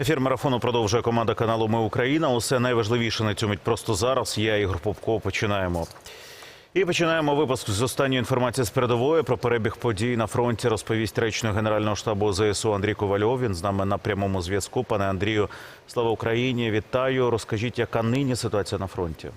Ефір марафону продовжує команда каналу Ми Україна. Усе найважливіше на цьому просто зараз. Я Ігор Попко. Починаємо. І починаємо випуск з останньої інформації з передової про перебіг подій на фронті. Розповість речник Генерального штабу ЗСУ Андрій Ковальов. Він з нами на прямому зв'язку. Пане Андрію, слава Україні! Вітаю! Розкажіть, яка нині ситуація на фронті?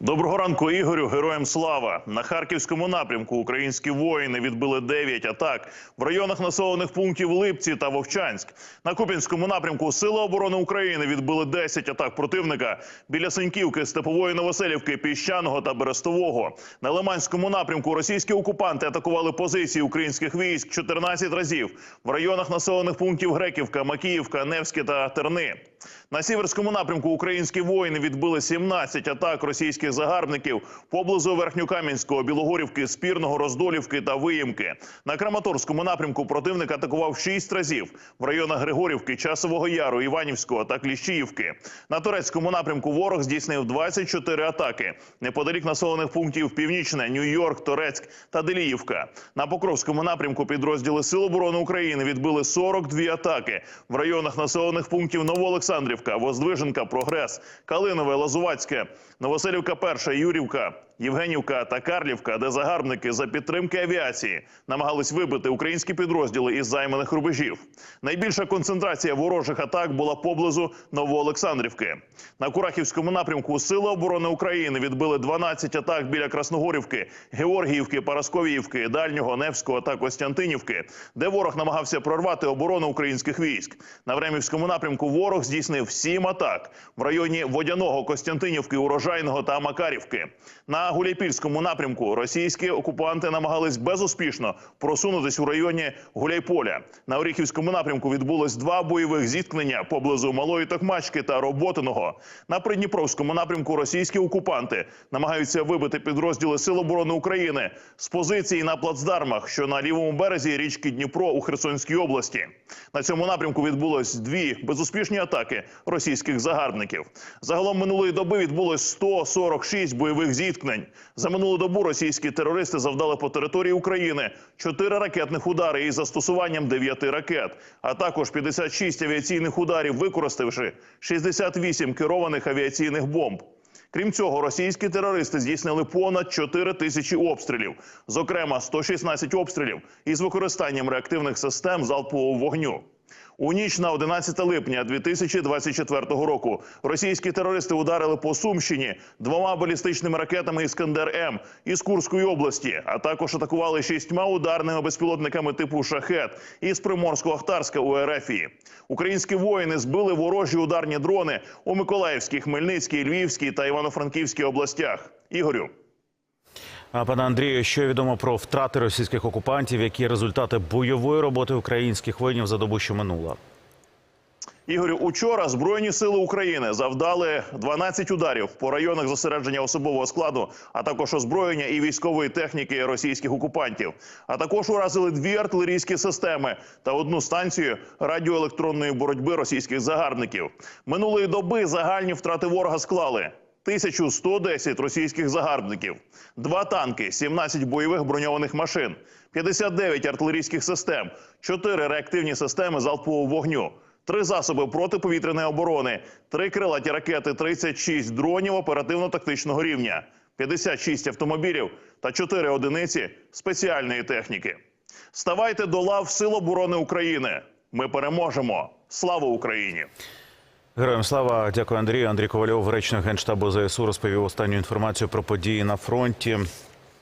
Доброго ранку, Ігорю. Героям слава на харківському напрямку. Українські воїни відбили 9 атак в районах населених пунктів Липці та Вовчанськ. На Куп'янському напрямку Сили оборони України відбили 10 атак противника біля Сеньківки, Степової Новоселівки, Піщаного та Берестового. На Лиманському напрямку російські окупанти атакували позиції українських військ 14 разів в районах населених пунктів Греківка, Макіївка, Невське та Терни. На сіверському напрямку українські воїни відбили 17 атак російських загарбників поблизу Верхньокам'янського, Білогорівки, Спірного, Роздолівки та Виїмки. На Краматорському напрямку противник атакував 6 разів в районах Григорівки, Часового Яру, Іванівського та Кліщіївки. На турецькому напрямку ворог здійснив 24 атаки неподалік населених пунктів Північне, Нью-Йорк, Торецьк та Деліївка. На Покровському напрямку підрозділи Сил оборони України відбили 42 атаки в районах населених пунктів Новоолександрівка, Воздвиженка, Прогрес, Калинове, Лазувацьке, Новоселівка, Перша, Юрівка. Євгенівка та Карлівка, де загарбники за підтримки авіації намагались вибити українські підрозділи із займаних рубежів. Найбільша концентрація ворожих атак була поблизу Новоолександрівки. На Курахівському напрямку Сили оборони України відбили 12 атак біля Красногорівки, Георгіївки, Парасковіївки, Дальнього, Невського та Костянтинівки, де ворог намагався прорвати оборону українських військ. На Времівському напрямку ворог здійснив 7 атак в районі Водяного, Костянтинівки, Урожайного та Макарівки. На Гуляйпільському напрямку російські окупанти намагались безуспішно просунутись у районі Гуляйполя. На Оріхівському напрямку відбулось два бойових зіткнення поблизу Малої Токмачки та Роботиного. На Придніпровському напрямку російські окупанти намагаються вибити підрозділи Сил оборони України з позицій на плацдармах, що на лівому березі річки Дніпро у Херсонській області. На цьому напрямку відбулось дві безуспішні атаки російських загарбників. Загалом минулої доби відбулось 146 бойових зіткнень. За минулу добу російські терористи завдали по території України 4 ракетних удари із застосуванням 9 ракет, а також 56 авіаційних ударів, використавши 68 керованих авіаційних бомб. Крім цього, російські терористи здійснили понад 4 тисячі обстрілів, зокрема 116 обстрілів із використанням реактивних систем залпового вогню. У ніч на 11 липня 2024 року російські терористи ударили по Сумщині двома балістичними ракетами Іскандер М із Курської області, а також атакували шістьма ударними безпілотниками типу Шахет із Приморсько-Ахтарська у Ерефії. Українські воїни збили ворожі ударні дрони у Миколаївській, Хмельницькій, Львівській та Івано-Франківській областях. Ігорю. Пане Андрію, що відомо про втрати російських окупантів? Які результати бойової роботи українських воїнів за добу, що минула? Ігорю, учора Збройні сили України завдали 12 ударів по районах зосередження особового складу, а також озброєння і військової техніки російських окупантів. А також уразили дві артилерійські системи та одну станцію радіоелектронної боротьби російських загарбників. Минулої доби загальні втрати ворога склали. 1110 російських загарбників, два танки, 17 бойових броньованих машин, 59 артилерійських систем, 4 реактивні системи залпового вогню, три засоби протиповітряної оборони, три крилаті ракети, 36 дронів оперативно-тактичного рівня, 56 автомобілів та 4 одиниці спеціальної техніки. Ставайте до лав Сил оборони України. Ми переможемо. Слава Україні! Героям слава, дякую Андрію. Андрій Ковальов, речник генштабу ЗСУ, розповів останню інформацію про події на фронті.